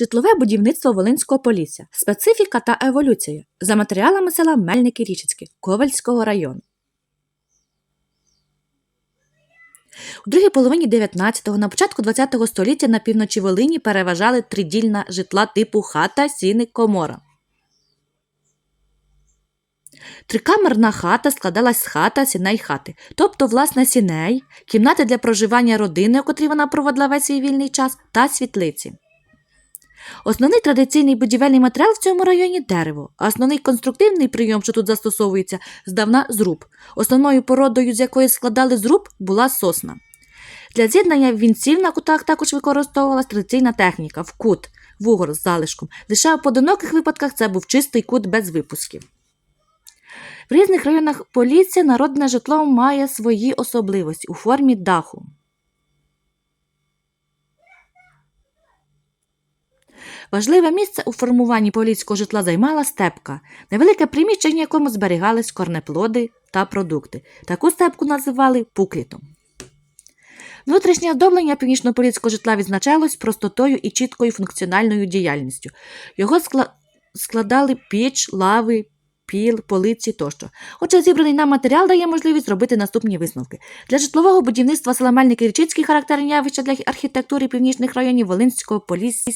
Житлове будівництво Волинського Полісся, специфіка та еволюція за матеріалами села Мельники Річицьке Ковальського району. У другій половині 19-го, на початку 20-го століття на півночі Волині переважали тридільна житла типу хата, сіни, комора. Трикамерна хата складалась з хата, сіней хати, тобто, власне, сіней, кімнати для проживання родини, у котрій вона проводила весь свій вільний час, та світлиці. Основний традиційний будівельний матеріал в цьому районі дерево, а основний конструктивний прийом, що тут застосовується, здавна зруб. Основною породою, з якої складали зруб, була сосна. Для з'єднання вінців на кутах також використовувалась традиційна техніка в кут, вугор з залишком. Лише у поодиноких випадках це був чистий кут без випусків. В різних районах Полісся народне житло має свої особливості у формі даху. Важливе місце у формуванні поліцького житла займала степка, невелике приміщення, в якому зберігались корнеплоди та продукти. Таку степку називали пуклітом. Внутрішнє оздоблення північнополіцького житла відзначалось простотою і чіткою функціональною діяльністю. Його складали піч, лави, піл, полиці тощо. Отже, зібраний нам матеріал дає можливість зробити наступні висновки. Для житлового будівництва села Мельники Річицький характерні явища для архітектури північних районів Волинського Полісся